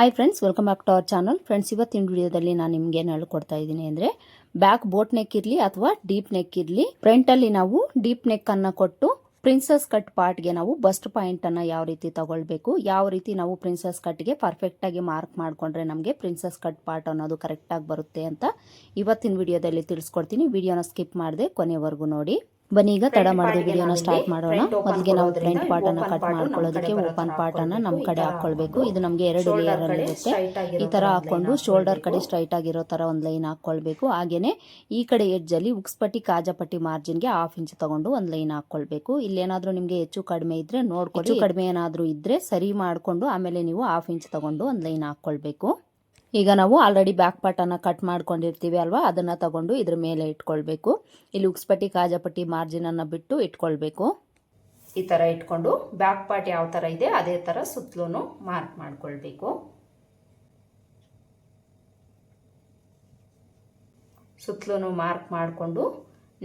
Hi friends welcome back to our channel friends ಇವತ್ತಿನ ವಿಡಿಯೋದಲ್ಲಿ ನಾನು ನಿಮ್ಗೆ ಏನು ಹೇಳ್ಕೊಡ್ತಾ ಇದ್ದೀನಿ ಅಂದರೆ ಬ್ಯಾಕ್ ಬೋಟ್ ನೆಕ್ ಇರಲಿ ಅಥವಾ ಡೀಪ್ ನೆಕ್ ಇರಲಿ ಫ್ರಂಟಲ್ಲಿ ನಾವು ಡೀಪ್ ನೆಕ್ ಅನ್ನು ಕೊಟ್ಟು ಪ್ರಿನ್ಸಸ್ ಕಟ್ ಪಾರ್ಟ್ಗೆ ನಾವು ಬಸ್ಟ್ ಪಾಯಿಂಟ್ ಅನ್ನ ಯಾವ ರೀತಿ ತಗೊಳ್ಬೇಕು, ಯಾವ ರೀತಿ ನಾವು ಪ್ರಿನ್ಸಸ್ ಕಟ್ಗೆ ಪರ್ಫೆಕ್ಟ್ ಆಗಿ ಮಾರ್ಕ್ ಮಾಡಿಕೊಂಡ್ರೆ ನಮಗೆ ಪ್ರಿನ್ಸಸ್ ಕಟ್ ಪಾರ್ಟ್ ಅನ್ನೋದು ಕರೆಕ್ಟಾಗಿ ಬರುತ್ತೆ ಅಂತ ಇವತ್ತಿನ ವಿಡಿಯೋದಲ್ಲಿ ತಿಳಿಸ್ಕೊಡ್ತೀನಿ. ವಿಡಿಯೋನ ಸ್ಕಿಪ್ ಮಾಡದೆ ಕೊನೆವರೆಗೂ ನೋಡಿ. ಬನ್ನಿ ಈಗ ತಡ ಮಾಡಿದ ವಿಡಿಯೋನ ಸ್ಟಾರ್ಟ್ ಮಾಡೋಣ. ಮೊದಲಿಗೆ ನಾವು ಫ್ರಂಟ್ ಪಾರ್ಟ್ ಅನ್ನ ಕಟ್ ಮಾಡ್ಕೊಳ್ಳೋದಕ್ಕೆ ಓಪನ್ ಪಾರ್ಟ್ ಅನ್ನ ನಮ್ಮ ಕಡೆ ಹಾಕೊಳ್ಬೇಕು ಇದು ನಮಗೆ ಎರಡು ಲೇಯರ್ ಅಲ್ಲಿ ಇರುತ್ತೆ. ಈ ತರ ಹಾಕೊಂಡು ಶೋಲ್ಡರ್ ಕಡೆ ಸ್ಟ್ರೈಟ್ ಆಗಿರೋ ತರ ಒಂದು ಲೈನ್ ಹಾಕೊಳ್ಬೇಕು ಹಾಗೇನೆ ಈ ಕಡೆ ಎಡ್ಜ್ ಅಲ್ಲಿ ಉಕ್ಸ್ಪಟ್ಟಿ ಕಾಜಪಟ್ಟಿ ಮಾರ್ಜಿನ್ಗೆ ಹಾಫ್ ಇಂಚ್ ತಗೊಂಡು ಒಂದು ಲೈನ್ ಹಾಕೊಳ್ಬೇಕು ಇಲ್ಲೇನಾದ್ರೂ ನಿಮ್ಗೆ ಹೆಚ್ಚು ಕಡಿಮೆ ಇದ್ರೆ ನೋಡ್ಕೊಳ್ಳಿ. ಕಡಿಮೆ ಏನಾದ್ರೂ ಇದ್ರೆ ಸರಿ ಮಾಡ್ಕೊಂಡು ಆಮೇಲೆ ನೀವು ಹಾಫ್ ಇಂಚ್ ತಗೊಂಡು ಒಂದು ಲೈನ್ ಹಾಕೊಳ್ಬೇಕು ಈಗ ನಾವು ಆಲ್ರೆಡಿ ಬ್ಯಾಕ್ ಪಾರ್ಟನ್ನು ಕಟ್ ಮಾಡ್ಕೊಂಡಿರ್ತೀವಿ ಅಲ್ವಾ? ಅದನ್ನು ತಗೊಂಡು ಇದ್ರ ಮೇಲೆ ಇಟ್ಕೊಳ್ಬೇಕು. ಇಲ್ಲಿ ಉಕ್ಸ್ಪಟ್ಟಿ, ಕಾಜಪಟ್ಟಿ ಮಾರ್ಜಿನನ್ನು ಬಿಟ್ಟು ಇಟ್ಕೊಳ್ಬೇಕು. ಈ ಥರ ಇಟ್ಕೊಂಡು ಬ್ಯಾಕ್ ಪಾರ್ಟ್ ಯಾವ ಥರ ಇದೆ, ಅದೇ ಥರ ಸುತ್ತಲೂ ಮಾರ್ಕ್ ಮಾಡಿಕೊಳ್ಬೇಕು. ಸುತ್ತಲೂ ಮಾರ್ಕ್ ಮಾಡಿಕೊಂಡು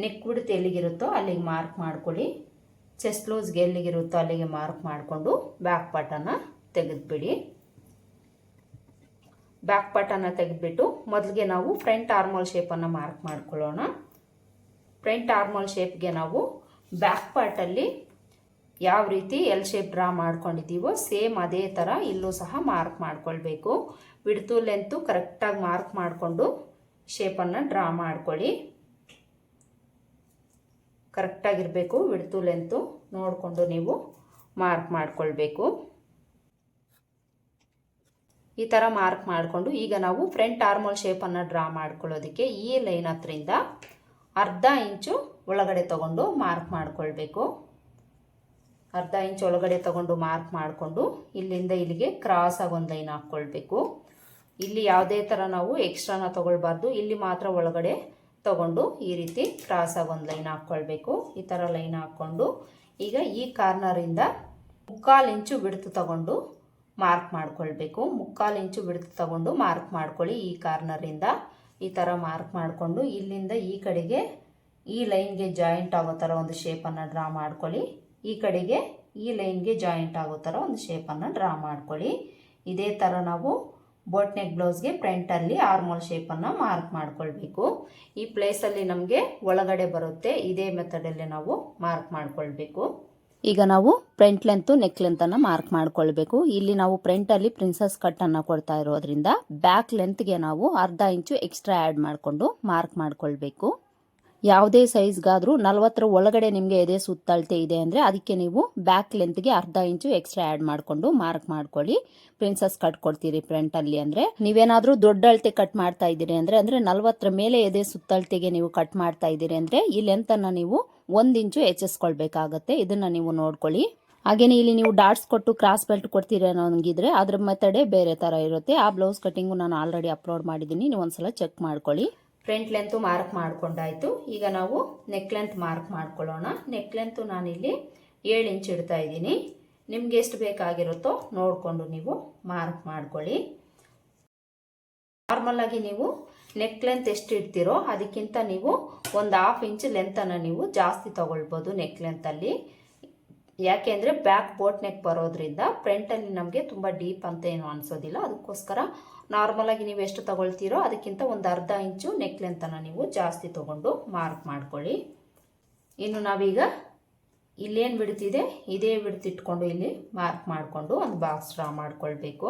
ನೆಕ್ ಬಿಡ್ತು ಎಲ್ಲಿಗಿರುತ್ತೋ ಅಲ್ಲಿಗೆ ಮಾರ್ಕ್ ಮಾಡ್ಕೊಳ್ಳಿ. ಚೆಸ್ಟ್ ಲೂಸ್ಗೆ ಎಲ್ಲಿಗಿರುತ್ತೋ ಅಲ್ಲಿಗೆ ಮಾರ್ಕ್ ಮಾಡಿಕೊಂಡು ಬ್ಯಾಕ್ ಪಾರ್ಟನ್ನು ತೆಗೆದುಬಿಡಿ. ಬ್ಯಾಕ್ ಪಾರ್ಟನ್ನು ತೆಗೆದುಬಿಟ್ಟು ಮೊದಲಿಗೆ ನಾವು ಫ್ರಂಟ್ ಆರ್ಮೋಲ್ ಶೇಪನ್ನು ಮಾರ್ಕ್ ಮಾಡ್ಕೊಳ್ಳೋಣ. ಫ್ರಂಟ್ ಆರ್ಮೋಲ್ ಶೇಪ್ಗೆ ನಾವು ಬ್ಯಾಕ್ ಪಾರ್ಟಲ್ಲಿ ಯಾವ ರೀತಿ ಎಲ್ ಶೇಪ್ ಡ್ರಾ ಮಾಡ್ಕೊಂಡಿದ್ದೀವೋ ಸೇಮ್ ಅದೇ ಥರ ಇಲ್ಲೂ ಸಹ ಮಾರ್ಕ್ ಮಾಡ್ಕೊಳ್ಬೇಕು. ಬಿಡ್ತು ಲೆಂತು ಕರೆಕ್ಟಾಗಿ ಮಾರ್ಕ್ ಮಾಡಿಕೊಂಡು ಶೇಪನ್ನು ಡ್ರಾ ಮಾಡ್ಕೊಳ್ಳಿ. ಕರೆಕ್ಟಾಗಿರಬೇಕು ಬಿಡ್ತು ಲೆಂತು ನೋಡಿಕೊಂಡು ನೀವು ಮಾರ್ಕ್ ಮಾಡ್ಕೊಳ್ಬೇಕು. ಈ ಥರ ಮಾರ್ಕ್ ಮಾಡಿಕೊಂಡು ಈಗ ನಾವು ಫ್ರಂಟ್ ಆರ್ಮೋಲ್ ಶೇಪನ್ನು ಡ್ರಾ ಮಾಡ್ಕೊಳ್ಳೋದಕ್ಕೆ ಈ ಲೈನ್ ಹತ್ರಿಂದ ಅರ್ಧ ಇಂಚು ಒಳಗಡೆ ತಗೊಂಡು ಮಾರ್ಕ್ ಮಾಡಿಕೊಳ್ಬೇಕು. ಅರ್ಧ ಇಂಚು ಒಳಗಡೆ ತಗೊಂಡು ಮಾರ್ಕ್ ಮಾಡಿಕೊಂಡು ಇಲ್ಲಿಂದ ಇಲ್ಲಿಗೆ ಕ್ರಾಸ್ ಒಂದು ಲೈನ್ ಹಾಕ್ಕೊಳ್ಬೇಕು. ಇಲ್ಲಿ ಯಾವುದೇ ಥರ ನಾವು ಎಕ್ಸ್ಟ್ರಾನ ತೊಗೊಳ್ಬಾರ್ದು. ಇಲ್ಲಿ ಮಾತ್ರ ಒಳಗಡೆ ತಗೊಂಡು ಈ ರೀತಿ ಕ್ರಾಸ್ ಒಂದು ಲೈನ್ ಹಾಕ್ಕೊಳ್ಬೇಕು. ಈ ಥರ ಲೈನ್ ಹಾಕ್ಕೊಂಡು ಈಗ ಈ ಕಾರ್ನರಿಂದ ಮುಕ್ಕಾಲು ಇಂಚು ಬಿಡ್ತು ತಗೊಂಡು ಮಾರ್ಕ್ ಮಾಡ್ಕೊಳ್ಬೇಕು. ಮುಕ್ಕಾಲು ಇಂಚು ಬಿಡ್ತು ತಗೊಂಡು ಮಾರ್ಕ್ ಮಾಡ್ಕೊಳ್ಳಿ ಈ ಕಾರ್ನರಿಂದ ಈ ಥರ ಮಾರ್ಕ್ ಮಾಡಿಕೊಂಡು ಇಲ್ಲಿಂದ ಈ ಕಡೆಗೆ ಈ ಲೈನ್ಗೆ ಜಾಯಿಂಟ್ ಆಗೋ ಥರ ಒಂದು ಶೇಪನ್ನು ಡ್ರಾ ಮಾಡ್ಕೊಳ್ಳಿ. ಈ ಕಡೆಗೆ ಈ ಲೈನ್ಗೆ ಜಾಯಿಂಟ್ ಆಗೋ ಥರ ಒಂದು ಶೇಪನ್ನು ಡ್ರಾ ಮಾಡ್ಕೊಳ್ಳಿ. ಇದೇ ಥರ ನಾವು ಬೋಟ್ ನೆಕ್ ಬ್ಲೌಸ್ಗೆ ಫ್ರಂಟಲ್ಲಿ ಆರ್ಮೋಲ್ ಶೇಪನ್ನು ಮಾರ್ಕ್ ಮಾಡ್ಕೊಳ್ಬೇಕು. ಈ ಪ್ಲೇಸಲ್ಲಿ ನಮಗೆ ಒಳಗಡೆ ಬರುತ್ತೆ. ಇದೇ ಮೆಥಡಲ್ಲಿ ನಾವು ಮಾರ್ಕ್ ಮಾಡ್ಕೊಳ್ಬೇಕು. ಈಗ ನಾವು ಫ್ರಂಟ್ ಲೆಂತ್ ನೆಕ್ ಲೆಂತ್ ಅನ್ನ ಮಾರ್ಕ್ ಮಾಡ್ಕೊಳ್ಬೇಕು. ಇಲ್ಲಿ ನಾವು ಫ್ರಂಟ್ ಅಲ್ಲಿ ಪ್ರಿನ್ಸಸ್ ಕಟ್ ಅನ್ನ ಕೊಡ್ತಾ ಇರೋದ್ರಿಂದ ಬ್ಯಾಕ್ ಲೆಂತ್ಗೆ ನಾವು ಅರ್ಧ ಇಂಚು ಎಕ್ಸ್ಟ್ರಾ ಆ್ಯಡ್ ಮಾಡಿಕೊಂಡು ಮಾರ್ಕ್ ಮಾಡ್ಕೊಳ್ಬೇಕು. ಯಾವುದೇ ಸೈಜ್ಗಾದರೂ ನಲ್ವತ್ತರ ಒಳಗಡೆ ನಿಮಗೆ ಎದೆ ಸುತ್ತಳತೆ ಇದೆ ಅಂದರೆ ಅದಕ್ಕೆ ನೀವು ಬ್ಯಾಕ್ ಲೆಂತ್ಗೆ ಅರ್ಧ ಇಂಚು ಎಕ್ಸ್ಟ್ರಾ ಆ್ಯಡ್ ಮಾಡಿಕೊಂಡು ಮಾರ್ಕ್ ಮಾಡ್ಕೊಳ್ಳಿ. ಪ್ರಿನ್ಸಸ್ ಕಟ್ ಕೊಡ್ತೀರಿ ಫ್ರಂಟಲ್ಲಿ ಅಂದರೆ. ನೀವೇನಾದರೂ ದೊಡ್ಡ ಅಳತೆ ಕಟ್ ಮಾಡ್ತಾ ಇದ್ದೀರಿ ಅಂದರೆ ಅಂದರೆ ನಲವತ್ತರ ಮೇಲೆ ಎದೆ ಸುತ್ತಳತೆಗೆ ನೀವು ಕಟ್ ಮಾಡ್ತಾ ಇದ್ದೀರಿ ಅಂದರೆ ಈ ಲೆಂತನ್ನು ನೀವು ಒಂದು ಇಂಚು ಹೆಚ್ಚಿಸ್ಕೊಳ್ಬೇಕಾಗತ್ತೆ. ಇದನ್ನು ನೀವು ನೋಡ್ಕೊಳ್ಳಿ. ಹಾಗೆಯೇ ಇಲ್ಲಿ ನೀವು ಡಾಟ್ಸ್ ಕೊಟ್ಟು ಕ್ರಾಸ್ ಬೆಲ್ಟ್ ಕೊಡ್ತೀರಿ ಅನ್ನೋಂಗಿದ್ರೆ ಅದ್ರ ಮೆಥಡೇ ಬೇರೆ ಥರ ಇರುತ್ತೆ. ಆ ಬ್ಲೌಸ್ ಕಟಿಂಗು ನಾನು ಆಲ್ರೆಡಿ ಅಪ್ಲೋಡ್ ಮಾಡಿದ್ದೀನಿ. ನೀವು ಒಂದ್ಸಲ ಚೆಕ್ ಮಾಡ್ಕೊಳ್ಳಿ. ಫ್ರಂಟ್ ಲೆಂತು ಮಾರ್ಕ್ ಮಾಡ್ಕೊಂಡಾಯ್ತು. ಈಗ ನಾವು ನೆಕ್ ಲೆಂತ್ ಮಾರ್ಕ್ ಮಾಡ್ಕೊಳ್ಳೋಣ. ನೆಕ್ ಲೆಂತು ನಾನಿಲ್ಲಿ ಏಳು ಇಂಚ್ ಇಡ್ತಾ ಇದ್ದೀನಿ. ನಿಮ್ಗೆ ಎಷ್ಟು ಬೇಕಾಗಿರುತ್ತೋ ನೋಡಿಕೊಂಡು ನೀವು ಮಾರ್ಕ್ ಮಾಡ್ಕೊಳ್ಳಿ. ನಾರ್ಮಲ್ ಆಗಿ ನೀವು ನೆಕ್ ಲೆಂತ್ ಎಷ್ಟು ಇಡ್ತೀರೋ ಅದಕ್ಕಿಂತ ನೀವು ಒಂದು ಹಾಫ್ ಇಂಚ್ ಲೆಂತನ್ನು ನೀವು ಜಾಸ್ತಿ ತಗೊಳ್ಬೋದು ನೆಕ್ ಲೆಂತಲ್ಲಿ ಯಾಕೆಂದರೆ ಬ್ಯಾಕ್ ಬೋಟ್ ನೆಕ್ ಬರೋದ್ರಿಂದ ಫ್ರಂಟಲ್ಲಿ ನಮಗೆ ತುಂಬ ಡೀಪ್ ಅಂತ ಏನು ಅನಿಸೋದಿಲ್ಲ. ಅದಕ್ಕೋಸ್ಕರ ನಾರ್ಮಲಾಗಿ ನೀವು ಎಷ್ಟು ತಗೊಳ್ತೀರೋ ಅದಕ್ಕಿಂತ ಒಂದು ಅರ್ಧ ಇಂಚು ನೆಕ್ ಲೆಂತನ್ನು ನೀವು ಜಾಸ್ತಿ ತಗೊಂಡು ಮಾರ್ಕ್ ಮಾಡ್ಕೊಳ್ಳಿ. ಇನ್ನು ನಾವೀಗ ಇಲ್ಲೇನು ಬಿಡ್ತಿದೆ, ಇದೇ ಬಿಡ್ತಿಟ್ಕೊಂಡು ಇಲ್ಲಿ ಮಾರ್ಕ್ ಮಾಡಿಕೊಂಡು ಒಂದು ಬಾಕ್ಸ್ ಡ್ರಾ ಮಾಡ್ಕೊಳ್ಬೇಕು.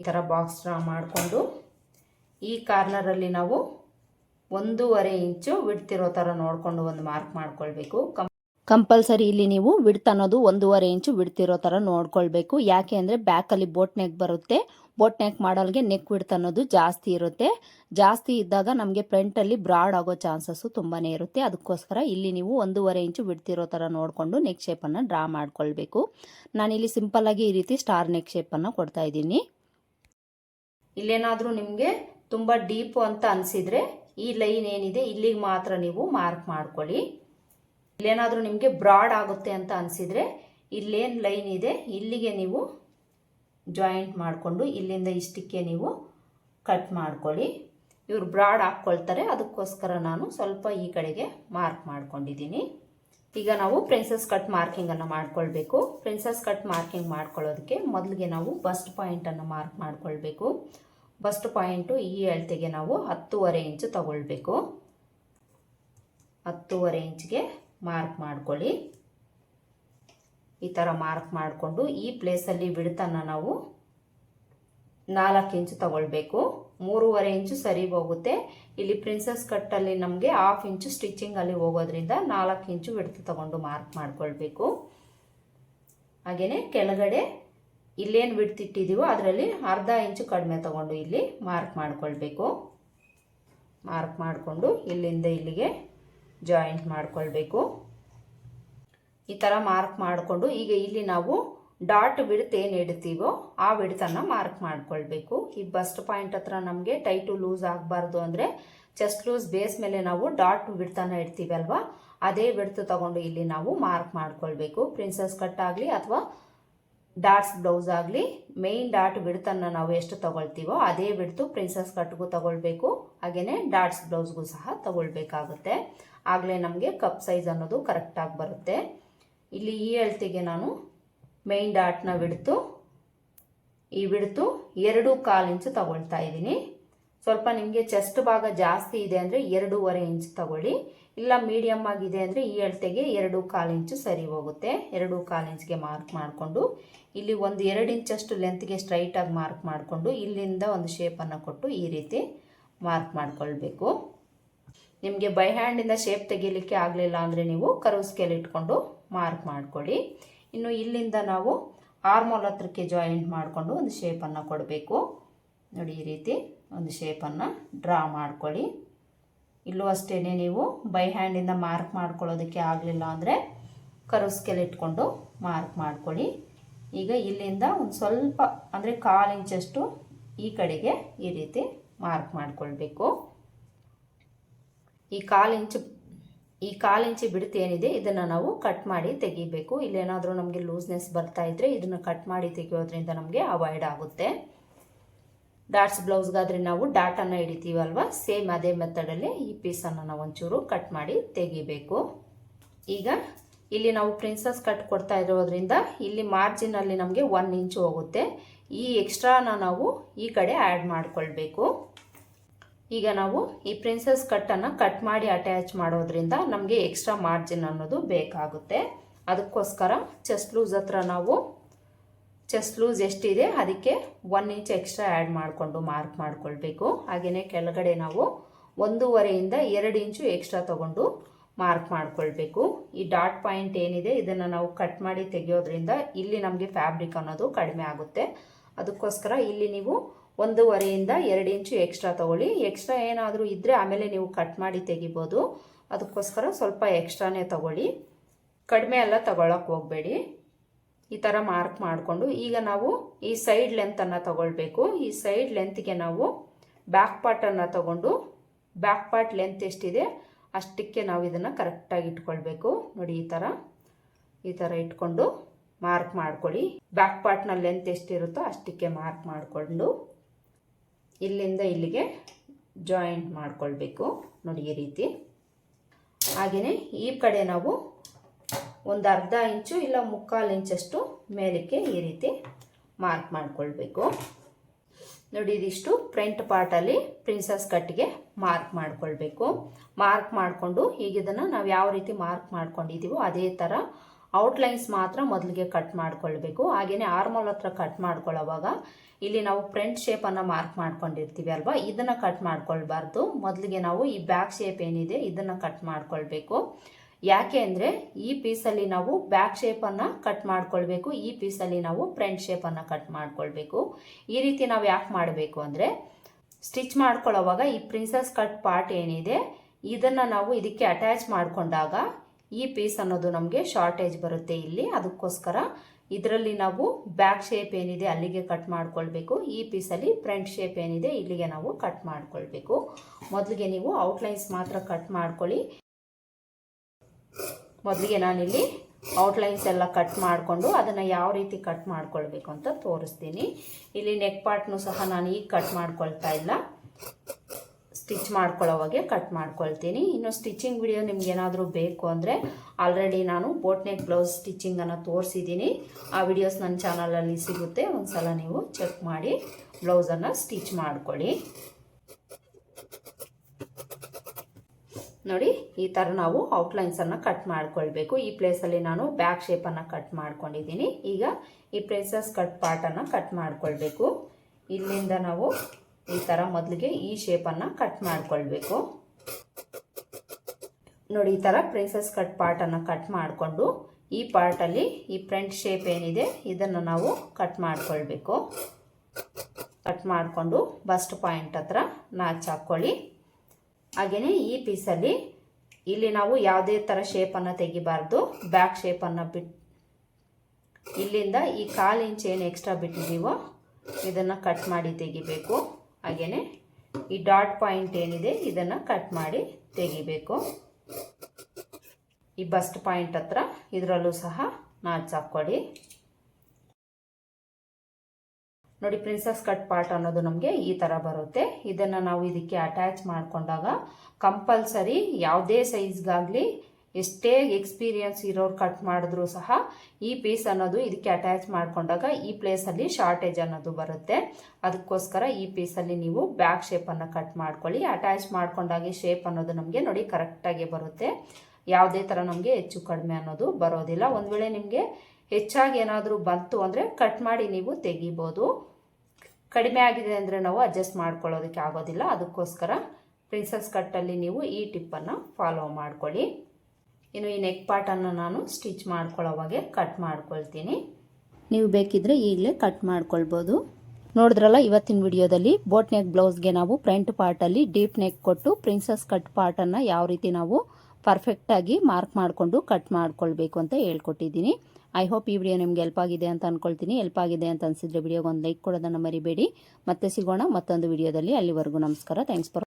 ಈ ಥರ ಬಾಕ್ಸ್ ಡ್ರಾ ಮಾಡಿಕೊಂಡು ಈ ಕಾರ್ನರಲ್ಲಿ ನಾವು ಒಂದೂವರೆ ಇಂಚು ಬಿಡ್ತಿರೋ ಥರ ನೋಡಿಕೊಂಡು ಒಂದು ಮಾರ್ಕ್ ಮಾಡ್ಕೊಳ್ಬೇಕು. ಕಂಪಲ್ಸರಿ ಇಲ್ಲಿ ನೀವು ಬಿಡ್ತನ್ನೋದು ಅನ್ನೋದು ಒಂದೂವರೆ ಇಂಚು ಬಿಡ್ತಿರೋ ಥರ ನೋಡ್ಕೊಳ್ಬೇಕು. ಯಾಕೆ ಅಂದರೆ ಬ್ಯಾಕಲ್ಲಿ ಬೋಟ್ ನೆಕ್ ಬರುತ್ತೆ. ಬೋಟ್ ನೆಕ್ ಮಾಡಲ್ಗೆ ನೆಕ್ ವಿಡ್ತ್ ಅನ್ನೋದು ಜಾಸ್ತಿ ಇರುತ್ತೆ. ಜಾಸ್ತಿ ಇದ್ದಾಗ ನಮಗೆ ಫ್ರಂಟಲ್ಲಿ ಬ್ರಾಡ್ ಆಗೋ ಚಾನ್ಸಸ್ಸು ತುಂಬಾ ಇರುತ್ತೆ. ಅದಕ್ಕೋಸ್ಕರ ಇಲ್ಲಿ ನೀವು ಒಂದೂವರೆ ಇಂಚು ಬಿಡ್ತಿರೋ ಥರ ನೋಡಿಕೊಂಡು ನೆಕ್ ಶೇಪನ್ನು ಡ್ರಾ ಮಾಡ್ಕೊಳ್ಬೇಕು. ನಾನಿಲ್ಲಿ ಸಿಂಪಲ್ಲಾಗಿ ಈ ರೀತಿ ಸ್ಟಾರ್ ನೆಕ್ ಶೇಪನ್ನು ಕೊಡ್ತಾ ಇದ್ದೀನಿ. ಇಲ್ಲೇನಾದರೂ ನಿಮಗೆ ತುಂಬ ಡೀಪು ಅಂತ ಅನಿಸಿದರೆ ಈ ಲೈನ್ ಏನಿದೆ ಇಲ್ಲಿಗೆ ಮಾತ್ರ ನೀವು ಮಾರ್ಕ್ ಮಾಡ್ಕೊಳ್ಳಿ. ಇಲ್ಲೇನಾದರೂ ನಿಮಗೆ ಬ್ರಾಡ್ ಆಗುತ್ತೆ ಅಂತ ಅನಿಸಿದರೆ ಇಲ್ಲೇನು ಲೈನ್ ಇದೆ ಇಲ್ಲಿಗೆ ನೀವು ಜಾಯಿಂಟ್ ಮಾಡಿಕೊಂಡು ಇಲ್ಲಿಂದ ಇಷ್ಟಕ್ಕೆ ನೀವು ಕಟ್ ಮಾಡ್ಕೊಳ್ಳಿ. ಇವರು ಬ್ರಾಡ್ ಹಾಕ್ಕೊಳ್ತಾರೆ, ಅದಕ್ಕೋಸ್ಕರ ನಾನು ಸ್ವಲ್ಪ ಈ ಕಡೆಗೆ ಮಾರ್ಕ್ ಮಾಡ್ಕೊಂಡಿದ್ದೀನಿ. ಈಗ ನಾವು ಪ್ರಿನ್ಸಸ್ ಕಟ್ ಮಾರ್ಕಿಂಗನ್ನು ಮಾಡ್ಕೊಳ್ಬೇಕು. ಪ್ರಿನ್ಸಸ್ ಕಟ್ ಮಾರ್ಕಿಂಗ್ ಮಾಡ್ಕೊಳ್ಳೋದಕ್ಕೆ ಮೊದಲಿಗೆ ನಾವು ಬಸ್ಟ್ ಪಾಯಿಂಟನ್ನು ಮಾರ್ಕ್ ಮಾಡ್ಕೊಳ್ಬೇಕು. ಬಸ್ಟ್ ಪಾಯಿಂಟು ಈ ಅಳತೆಗೆ ನಾವು ಹತ್ತೂವರೆ ಇಂಚು ತಗೊಳ್ಬೇಕು. ಹತ್ತೂವರೆ ಇಂಚ್ಗೆ ಮಾರ್ಕ್ ಮಾಡ್ಕೊಳ್ಳಿ. ಈ ಥರ ಮಾರ್ಕ್ ಮಾಡಿಕೊಂಡು ಈ ಪ್ಲೇಸಲ್ಲಿ ಬಿಡ್ತನ್ನು ನಾವು ನಾಲ್ಕು ಇಂಚು ತಗೊಳ್ಬೇಕು. ಮೂರುವರೆ ಇಂಚು ಸರಿ ಹೋಗುತ್ತೆ. ಇಲ್ಲಿ ಪ್ರಿನ್ಸಸ್ ಕಟ್ಟಲ್ಲಿ ನಮಗೆ ಹಾಫ್ ಇಂಚು ಸ್ಟಿಚಿಂಗಲ್ಲಿ ಹೋಗೋದ್ರಿಂದ ನಾಲ್ಕು ಇಂಚು ಬಿಡ್ತು ತಗೊಂಡು ಮಾರ್ಕ್ ಮಾಡ್ಕೊಳ್ಬೇಕು. ಹಾಗೆಯೇ ಕೆಳಗಡೆ ಇಲ್ಲೇನು ಬಿಡ್ತಿಟ್ಟಿದ್ದೀವೋ ಅದರಲ್ಲಿ ಅರ್ಧ ಇಂಚು ಕಡಿಮೆ ತಗೊಂಡು ಇಲ್ಲಿ ಮಾರ್ಕ್ ಮಾಡ್ಕೊಳ್ಬೇಕು. ಮಾರ್ಕ್ ಮಾಡಿಕೊಂಡು ಇಲ್ಲಿಂದ ಇಲ್ಲಿಗೆ ಜಾಯಿಂಟ್ ಮಾಡ್ಕೊಳ್ಬೇಕು. ಈ ಥರ ಮಾರ್ಕ್ ಮಾಡಿಕೊಂಡು ಈಗ ಇಲ್ಲಿ ನಾವು ಡಾಟ್ ವಿಡ್ತ್ ಏನು ಇಡ್ತೀವೋ ಆ ವಿಡ್ತನ್ನು ಮಾರ್ಕ್ ಮಾಡ್ಕೊಳ್ಬೇಕು. ಈ ಬಸ್ಟ್ ಪಾಯಿಂಟ್ ಹತ್ರ ನಮಗೆ ಟೈಟು ಲೂಸ್ ಆಗಬಾರ್ದು ಅಂದರೆ ಚೆಸ್ಟ್ ಲೂಸ್ ಬೇಸ್ ಮೇಲೆ ನಾವು ಡಾಟ್ ವಿಡ್ತನ್ನು ಇಡ್ತೀವಿ ಅಲ್ವಾ ಅದೇ ಬಿಡ್ತು ತಗೊಂಡು ಇಲ್ಲಿ ನಾವು ಮಾರ್ಕ್ ಮಾಡ್ಕೊಳ್ಬೇಕು. ಪ್ರಿನ್ಸಸ್ ಕಟ್ ಆಗಲಿ ಅಥವಾ ಡಾಟ್ಸ್ ಬ್ಲೌಸ್ ಆಗಲಿ ಮೇಯ್ನ್ ಡಾಟ್ ಬಿಡ್ತನ್ನು ನಾವು ಎಷ್ಟು ತಗೊಳ್ತೀವೋ ಅದೇ ಬಿಡ್ತು ಪ್ರಿನ್ಸಸ್ ಕಟ್ಗೂ ತಗೊಳ್ಬೇಕು. ಹಾಗೆಯೇ ಡಾಟ್ಸ್ ಬ್ಲೌಸ್ಗೂ ಸಹ ತಗೊಳ್ಬೇಕಾಗುತ್ತೆ. ಆಗಲೇ ನಮಗೆ ಕಪ್ ಸೈಜ್ ಅನ್ನೋದು ಕರೆಕ್ಟಾಗಿ ಬರುತ್ತೆ. ಇಲ್ಲಿ ಈ ಅಳತೆಗೆ ನಾನು ಮೈನ್ ಡಾಟ್ನ ಬಿಡ್ತು. ಈ ಬಿಡ್ತು ಎರಡು ಕಾಲು ಇಂಚು ತಗೊಳ್ತಾ ಇದ್ದೀನಿ. ಸ್ವಲ್ಪ ನಿಮಗೆ ಚೆಸ್ಟ್ ಭಾಗ ಜಾಸ್ತಿ ಇದೆ ಅಂದರೆ ಎರಡೂವರೆ ಇಂಚು ತಗೊಳ್ಳಿ. ಇಲ್ಲ ಮೀಡಿಯಮ್ ಆಗಿದೆ ಅಂದರೆ ಈ ಅಳತೆಗೆ ಎರಡು ಕಾಲು ಇಂಚು ಸರಿ ಹೋಗುತ್ತೆ. ಎರಡು ಕಾಲು ಇಂಚ್ಗೆ ಮಾರ್ಕ್ ಮಾಡಿಕೊಂಡು. ಇಲ್ಲಿ ಒಂದು ಎರಡು ಇಂಚಷ್ಟು ಲೆಂತ್ಗೆ ಸ್ಟ್ರೈಟಾಗಿ ಮಾರ್ಕ್ ಮಾಡಿಕೊಂಡು ಇಲ್ಲಿಂದ ಒಂದು ಶೇಪನ್ನು ಕೊಟ್ಟು ಈ ರೀತಿ ಮಾರ್ಕ್ ಮಾಡಿಕೊಳ್ಬೇಕು. ನಿಮಗೆ ಬೈ ಹ್ಯಾಂಡಿಂದ ಶೇಪ್ ತೆಗಿಲಿಕ್ಕೆ ಆಗಲಿಲ್ಲ ಅಂದರೆ ನೀವು ಕರ್ವ್ ಸ್ಕೇಲ್ ಇಟ್ಕೊಂಡು ಮಾರ್ಕ್ ಮಾಡ್ಕೊಳ್ಳಿ. ಇನ್ನು ಇಲ್ಲಿಂದ ನಾವು ಆರ್ಮೋಲ್ ಹತ್ರಕ್ಕೆ ಜಾಯಿಂಟ್ ಮಾಡಿಕೊಂಡು ಒಂದು ಶೇಪನ್ನು ಕೊಡಬೇಕು. ನೋಡಿ ಈ ರೀತಿ ಒಂದು ಶೇಪನ್ನು ಡ್ರಾ ಮಾಡ್ಕೊಳ್ಳಿ. ಇಲ್ಲೂ ಅಷ್ಟೇ ನೀವು ಬೈ ಹ್ಯಾಂಡಿಂದ ಮಾರ್ಕ್ ಮಾಡ್ಕೊಳ್ಳೋದಕ್ಕೆ ಆಗಲಿಲ್ಲ ಅಂದರೆ ಕರು ಸ್ಕೇಲ್ ಇಟ್ಕೊಂಡು ಮಾರ್ಕ್ ಮಾಡ್ಕೊಳ್ಳಿ. ಈಗ ಇಲ್ಲಿಂದ ಒಂದು ಸ್ವಲ್ಪ ಅಂದರೆ ಕಾಲು ಇಂಚಷ್ಟು ಈ ಕಡೆಗೆ ಈ ರೀತಿ ಮಾರ್ಕ್ ಮಾಡಿಕೊಳ್ಬೇಕು. ಈ ಕಾಲು ಇಂಚು ಈ ಕಾಲು ಇಂಚಿ ಬಿಡ್ತು ಏನಿದೆ, ಇದನ್ನು ನಾವು ಕಟ್ ಮಾಡಿ ತೆಗಿಬೇಕು. ಇಲ್ಲೇನಾದರೂ ನಮಗೆ ಲೂಸ್ನೆಸ್ ಬರ್ತಾ ಇದ್ದರೆ ಇದನ್ನು ಕಟ್ ಮಾಡಿ ತೆಗೆಯೋದ್ರಿಂದ ನಮಗೆ ಅವಾಯ್ಡ್ ಆಗುತ್ತೆ. ಡಾಟ್ಸ್ ಬ್ಲೌಸ್ಗಾದ್ರೆ ನಾವು ಡಾಟನ್ನು ಹಿಡಿತೀವಲ್ವ? ಸೇಮ್ ಅದೇ ಮೆಥಡಲ್ಲಿ ಈ ಪೀಸನ್ನು ನಾವು ಒಂಚೂರು ಕಟ್ ಮಾಡಿ ತೆಗಿಬೇಕು. ಈಗ ಇಲ್ಲಿ ನಾವು ಪ್ರಿನ್ಸಸ್ ಕಟ್ ಕೊಡ್ತಾ ಇರೋದ್ರಿಂದ ಇಲ್ಲಿ ಮಾರ್ಜಿನಲ್ಲಿ ನಮಗೆ ಒನ್ ಇಂಚು ಹೋಗುತ್ತೆ. ಈ ಎಕ್ಸ್ಟ್ರಾನ ನಾವು ಈ ಕಡೆ ಆ್ಯಡ್ ಮಾಡ್ಕೊಳ್ಬೇಕು. ಈಗ ನಾವು ಈ ಪ್ರಿನ್ಸಸ್ ಕಟ್ಟನ್ನು ಕಟ್ ಮಾಡಿ ಅಟ್ಯಾಚ್ ಮಾಡೋದ್ರಿಂದ ನಮಗೆ ಎಕ್ಸ್ಟ್ರಾ ಮಾರ್ಜಿನ್ ಅನ್ನೋದು ಬೇಕಾಗುತ್ತೆ. ಅದಕ್ಕೋಸ್ಕರ ಚೆಸ್ಟ್ ಲೂಸ್ ಹತ್ರ ನಾವು ಚೆಸ್ಟ್ ಲೂಸ್ ಎಷ್ಟಿದೆ ಅದಕ್ಕೆ ಒನ್ ಇಂಚ್ ಎಕ್ಸ್ಟ್ರಾ ಆ್ಯಡ್ ಮಾಡಿಕೊಂಡು ಮಾರ್ಕ್ ಮಾಡ್ಕೊಳ್ಬೇಕು. ಹಾಗೆಯೇ ಕೆಳಗಡೆ ನಾವು ಒಂದೂವರೆಯಿಂದ ಎರಡು ಇಂಚು ಎಕ್ಸ್ಟ್ರಾ ತೊಗೊಂಡು ಮಾರ್ಕ್ ಮಾಡ್ಕೊಳ್ಬೇಕು. ಈ ಡಾಟ್ ಪಾಯಿಂಟ್ ಏನಿದೆ ಇದನ್ನು ನಾವು ಕಟ್ ಮಾಡಿ ತೆಗೆಯೋದ್ರಿಂದ ಇಲ್ಲಿ ನಮಗೆ ಫ್ಯಾಬ್ರಿಕ್ ಅನ್ನೋದು ಕಡಿಮೆ ಆಗುತ್ತೆ. ಅದಕ್ಕೋಸ್ಕರ ಇಲ್ಲಿ ನೀವು ಒಂದೂವರೆಯಿಂದ ಎರಡು ಇಂಚು ಎಕ್ಸ್ಟ್ರಾ ತೊಗೊಳ್ಳಿ. ಎಕ್ಸ್ಟ್ರಾ ಏನಾದರೂ ಇದ್ದರೆ ಆಮೇಲೆ ನೀವು ಕಟ್ ಮಾಡಿ ತೆಗಿಬೋದು. ಅದಕ್ಕೋಸ್ಕರ ಸ್ವಲ್ಪ ಎಕ್ಸ್ಟ್ರಾನೇ ತೊಗೊಳ್ಳಿ. ಕಡಿಮೆ ಎಲ್ಲ ತಗೊಳಕ್ಕೆ ಹೋಗಬೇಡಿ. ಈ ಥರ ಮಾರ್ಕ್ ಮಾಡಿಕೊಂಡು ಈಗ ನಾವು ಈ ಸೈಡ್ ಲೆಂತನ್ನು ತಗೊಳ್ಬೇಕು. ಈ ಸೈಡ್ ಲೆಂತ್ಗೆ ನಾವು ಬ್ಯಾಕ್ ಪಾರ್ಟನ್ನು ತಗೊಂಡು ಬ್ಯಾಕ್ ಪಾರ್ಟ್ ಲೆಂತ್ ಎಷ್ಟಿದೆ ಅಷ್ಟಕ್ಕೆ ನಾವು ಇದನ್ನು ಕರೆಕ್ಟಾಗಿ ಇಟ್ಕೊಳ್ಬೇಕು. ನೋಡಿ ಈ ಥರ ಈ ಥರ ಇಟ್ಕೊಂಡು ಮಾರ್ಕ್ ಮಾಡ್ಕೊಳ್ಳಿ. ಬ್ಯಾಕ್ ಪಾರ್ಟ್ನ ಲೆಂತ್ ಎಷ್ಟಿರುತ್ತೋ ಅಷ್ಟಕ್ಕೆ ಮಾರ್ಕ್ ಮಾಡಿಕೊಂಡು. ಇಲ್ಲಿಂದ ಇಲ್ಲಿಗೆ ಜಾಯಿಂಟ್ ಮಾಡ್ಕೊಳ್ಬೇಕು. ನೋಡಿ ಈ ರೀತಿ. ಹಾಗೆಯೇ ಈ ಕಡೆ ನಾವು ಒಂದು ಅರ್ಧ ಇಂಚು ಇಲ್ಲ ಮುಕ್ಕಾಲು ಇಂಚಷ್ಟು ಮೇಲಕ್ಕೆ ಈ ರೀತಿ ಮಾರ್ಕ್ ಮಾಡ್ಕೊಳ್ಬೇಕು. ನೋಡಿ ಇದಿಷ್ಟು ಫ್ರಂಟ್ ಪಾರ್ಟಲ್ಲಿ ಪ್ರಿನ್ಸಸ್ ಕಟ್ಗೆ ಮಾರ್ಕ್ ಮಾಡ್ಕೊಳ್ಬೇಕು. ಮಾರ್ಕ್ ಮಾಡಿಕೊಂಡು ಈಗ ಇದನ್ನು ನಾವು ಯಾವ ರೀತಿ ಮಾರ್ಕ್ ಮಾಡ್ಕೊಂಡಿದ್ದೀವೋ ಅದೇ ಥರ ಔಟ್ಲೈನ್ಸ್ ಮಾತ್ರ ಮೊದಲಿಗೆ ಕಟ್ ಮಾಡ್ಕೊಳ್ಬೇಕು. ಹಾಗೆಯೇ ಆರ್ಮೋಲ್ ಹತ್ರ ಕಟ್ ಮಾಡ್ಕೊಳ್ಳೋವಾಗ ಇಲ್ಲಿ ನಾವು ಫ್ರಂಟ್ ಶೇಪನ್ನು ಮಾರ್ಕ್ ಮಾಡ್ಕೊಂಡಿರ್ತೀವಿ ಅಲ್ವಾ? ಇದನ್ನು ಕಟ್ ಮಾಡ್ಕೊಳ್ಬಾರ್ದು. ಮೊದಲಿಗೆ ನಾವು ಈ ಬ್ಯಾಕ್ ಶೇಪ್ ಏನಿದೆ ಇದನ್ನು ಕಟ್ ಮಾಡ್ಕೊಳ್ಬೇಕು. ಯಾಕೆ ಅಂದರೆ ಈ ಪೀಸಲ್ಲಿ ನಾವು ಬ್ಯಾಕ್ ಶೇಪನ್ನು ಕಟ್ ಮಾಡ್ಕೊಳ್ಬೇಕು. ಈ ಪೀಸಲ್ಲಿ ನಾವು ಫ್ರಂಟ್ ಶೇಪನ್ನು ಕಟ್ ಮಾಡ್ಕೊಳ್ಬೇಕು. ಈ ರೀತಿ ನಾವು ಯಾಕೆ ಮಾಡಬೇಕು ಅಂದರೆ ಸ್ಟಿಚ್ ಮಾಡ್ಕೊಳ್ಳೋವಾಗ ಈ ಪ್ರಿನ್ಸಸ್ ಕಟ್ ಪಾರ್ಟ್ ಏನಿದೆ, ಇದನ್ನು ನಾವು ಇದಕ್ಕೆ ಅಟ್ಯಾಚ್ ಮಾಡಿಕೊಂಡಾಗ ಈ ಪೀಸ್ ಅನ್ನೋದು ನಮಗೆ ಶಾರ್ಟೇಜ್ ಬರುತ್ತೆ ಇಲ್ಲಿ. ಅದಕ್ಕೋಸ್ಕರ ಇದರಲ್ಲಿ ನಾವು ಬ್ಯಾಕ್ ಶೇಪ್ ಏನಿದೆ ಅಲ್ಲಿಗೆ ಕಟ್ ಮಾಡ್ಕೊಳ್ಬೇಕು. ಈ ಪೀಸಲ್ಲಿ ಫ್ರಂಟ್ ಶೇಪ್ ಏನಿದೆ ಇಲ್ಲಿಗೆ ನಾವು ಕಟ್ ಮಾಡ್ಕೊಳ್ಬೇಕು. ಮೊದಲಿಗೆ ನೀವು ಔಟ್ಲೈನ್ಸ್ ಮಾತ್ರ ಕಟ್ ಮಾಡ್ಕೊಳ್ಳಿ. ಮೊದಲಿಗೆ ನಾನಿಲ್ಲಿ ಔಟ್ಲೈನ್ಸ್ ಎಲ್ಲ ಕಟ್ ಮಾಡಿಕೊಂಡು ಅದನ್ನು ಯಾವ ರೀತಿ ಕಟ್ ಮಾಡ್ಕೊಳ್ಬೇಕು ಅಂತ ತೋರಿಸ್ತೀನಿ. ಇಲ್ಲಿ ನೆಕ್ ಪಾರ್ಟ್ನು ಸಹ ನಾನು ಈಗ ಕಟ್ ಮಾಡ್ಕೊಳ್ತಾ ಇಲ್ಲ. ಸ್ಟಿಚ್ ಮಾಡ್ಕೊಳ್ಳೋವಾಗೆ ಕಟ್ ಮಾಡ್ಕೊಳ್ತೀನಿ. ಇನ್ನು ಸ್ಟಿಚಿಂಗ್ ವಿಡಿಯೋ ನಿಮ್ಗೆ ಏನಾದರೂ ಬೇಕು ಅಂದರೆ ಆಲ್ರೆಡಿ ನಾನು ಬೋಟ್ ನೆಕ್ ಬ್ಲೌಸ್ ಸ್ಟಿಚಿಂಗನ್ನು ತೋರಿಸಿದ್ದೀನಿ. ಆ ವಿಡಿಯೋಸ್ ನನ್ನ ಚಾನಲಲ್ಲಿ ಸಿಗುತ್ತೆ. ಒಂದು ಸಲ ನೀವು ಚೆಕ್ ಮಾಡಿ ಬ್ಲೌಸನ್ನು ಸ್ಟಿಚ್ ಮಾಡ್ಕೊಳ್ಳಿ. ನೋಡಿ, ಈ ಥರ ನಾವು ಔಟ್ಲೈನ್ಸನ್ನು ಕಟ್ ಮಾಡ್ಕೊಳ್ಬೇಕು. ಈ ಪ್ಲೇಸಲ್ಲಿ ನಾನು ಬ್ಯಾಕ್ ಶೇಪನ್ನು ಕಟ್ ಮಾಡ್ಕೊಂಡಿದ್ದೀನಿ. ಈಗ ಈ ಪ್ಲೇಸಸ್ ಕಟ್ ಪಾರ್ಟನ್ನು ಕಟ್ ಮಾಡ್ಕೊಳ್ಬೇಕು. ಇಲ್ಲಿಂದ ನಾವು ಈ ಥರ ಮೊದಲಿಗೆ ಈ ಶೇಪನ್ನು ಕಟ್ ಮಾಡಿಕೊಳ್ಬೇಕು. ನೋಡಿ, ಈ ಥರ ಪ್ರಿನ್ಸಸ್ ಕಟ್ ಪಾರ್ಟನ್ನು ಕಟ್ ಮಾಡಿಕೊಂಡು ಈ ಪಾರ್ಟಲ್ಲಿ ಈ ಫ್ರಂಟ್ ಶೇಪ್ ಏನಿದೆ, ಇದನ್ನು ನಾವು ಕಟ್ ಮಾಡಿಕೊಳ್ಬೇಕು. ಕಟ್ ಮಾಡಿಕೊಂಡು ಬಸ್ಟ್ ಪಾಯಿಂಟ್ ಹತ್ರ ನಾಚ್ ಹಾಕ್ಕೊಳ್ಳಿ. ಹಾಗೆಯೇ ಈ ಪೀಸಲ್ಲಿ ಇಲ್ಲಿ ನಾವು ಯಾವುದೇ ಥರ ಶೇಪನ್ನು ತೆಗಿಬಾರ್ದು. ಬ್ಯಾಕ್ ಶೇಪನ್ನು ಬಿಟ್ಟು ಇಲ್ಲಿಂದ ಈ ಕಾಲು ಇಂಚ್ ಏನು ಎಕ್ಸ್ಟ್ರಾ ಬಿಟ್ಟಿದ್ದೀವೋ ಇದನ್ನು ಕಟ್ ಮಾಡಿ ತೆಗಿಬೇಕು. ಹಾಗೆಯೇ ಈ ಡಾಟ್ ಪಾಯಿಂಟ್ ಏನಿದೆ, ಇದನ್ನು ಕಟ್ ಮಾಡಿ ತೆಗಿಬೇಕು. ಈ ಬಸ್ಟ್ ಪಾಯಿಂಟ್ ಹತ್ರ ಇದರಲ್ಲೂ ಸಹ ನಾಚ್ ಹಾಕ್ಕೊಡಿ. ನೋಡಿ ಪ್ರಿನ್ಸಸ್ ಕಟ್ ಪಾರ್ಟ್ ಅನ್ನೋದು ನಮಗೆ ಈ ಥರ ಬರುತ್ತೆ. ಇದನ್ನು ನಾವು ಇದಕ್ಕೆ ಅಟ್ಯಾಚ್ ಮಾಡಿಕೊಂಡಾಗ ಕಂಪಲ್ಸರಿ ಯಾವುದೇ ಸೈಜ್ಗಾಗಲಿ ಎಷ್ಟೇ ಎಕ್ಸ್ಪೀರಿಯನ್ಸ್ ಇರೋರು ಕಟ್ ಮಾಡಿದ್ರೂ ಸಹ ಈ ಪೀಸ್ ಅನ್ನೋದು ಇದಕ್ಕೆ ಅಟ್ಯಾಚ್ ಮಾಡಿಕೊಂಡಾಗ ಈ ಪ್ಲೇಸಲ್ಲಿ ಶಾರ್ಟೇಜ್ ಅನ್ನೋದು ಬರುತ್ತೆ. ಅದಕ್ಕೋಸ್ಕರ ಈ ಪೀಸಲ್ಲಿ ನೀವು ಬ್ಯಾಕ್ ಶೇಪನ್ನು ಕಟ್ ಮಾಡ್ಕೊಳ್ಳಿ. ಅಟ್ಯಾಚ್ ಮಾಡ್ಕೊಂಡಾಗೆ ಶೇಪ್ ಅನ್ನೋದು ನಮಗೆ ನೋಡಿ ಕರೆಕ್ಟಾಗಿ ಬರುತ್ತೆ. ಯಾವುದೇ ಥರ ನಮಗೆ ಹೆಚ್ಚು ಕಡಿಮೆ ಅನ್ನೋದು ಬರೋದಿಲ್ಲ. ಒಂದು ವೇಳೆ ನಿಮಗೆ ಹೆಚ್ಚಾಗಿ ಏನಾದರೂ ಬಂತು ಅಂದರೆ ಕಟ್ ಮಾಡಿ ನೀವು ತೆಗಿಬೋದು. ಕಡಿಮೆ ಆಗಿದೆ ಅಂದರೆ ನಾವು ಅಡ್ಜಸ್ಟ್ ಮಾಡ್ಕೊಳ್ಳೋದಕ್ಕೆ ಆಗೋದಿಲ್ಲ. ಅದಕ್ಕೋಸ್ಕರ ಪ್ರಿನ್ಸಸ್ ಕಟ್ಟಲ್ಲಿ ನೀವು ಈ ಟಿಪ್ಪನ್ನು ಫಾಲೋ ಮಾಡ್ಕೊಳ್ಳಿ. ಇನ್ನು ಈ ನೆಕ್ ಪಾರ್ಟನ್ನು ನಾನು ಸ್ಟಿಚ್ ಮಾಡ್ಕೊಳ್ಳೋವಾಗೆ ಕಟ್ ಮಾಡ್ಕೊಳ್ತೀನಿ. ನೀವು ಬೇಕಿದ್ರೆ ಈಗಲೇ ಕಟ್ ಮಾಡ್ಕೊಳ್ಬೋದು. ನೋಡಿದ್ರಲ್ಲ ಇವತ್ತಿನ ವಿಡಿಯೋದಲ್ಲಿ ಬೋಟ್ ನೆಕ್ ಬ್ಲೌಸ್ಗೆ ನಾವು ಫ್ರಂಟ್ ಪಾರ್ಟಲ್ಲಿ ಡೀಪ್ ನೆಕ್ ಕೊಟ್ಟು ಪ್ರಿನ್ಸಸ್ ಕಟ್ ಪಾರ್ಟನ್ನು ಯಾವ ರೀತಿ ನಾವು ಪರ್ಫೆಕ್ಟಾಗಿ ಮಾರ್ಕ್ ಮಾಡಿಕೊಂಡು ಕಟ್ ಮಾಡ್ಕೊಳ್ಬೇಕು ಅಂತ ಹೇಳ್ಕೊಟ್ಟಿದ್ದೀನಿ. ಐ ಹೋಪ್ ಈ ವಿಡಿಯೋ ನಿಮ್ಗೆ ಹೆಲ್ಪ್ ಆಗಿದೆ ಅಂತ ಅನ್ಕೊಳ್ತೀನಿ. ಹೆಲ್ಪ್ ಆಗಿದೆ ಅಂತ ಅನಿಸಿದ್ರೆ ವಿಡಿಯೋಗೆ ಒಂದು ಲೈಕ್ ಕೊಡೋದನ್ನು ಮರಿಬೇಡಿ. ಮತ್ತೆ ಸಿಗೋಣ ಮತ್ತೊಂದು ವಿಡಿಯೋದಲ್ಲಿ. ಅಲ್ಲಿವರೆಗೂ ನಮಸ್ಕಾರ. Thanks for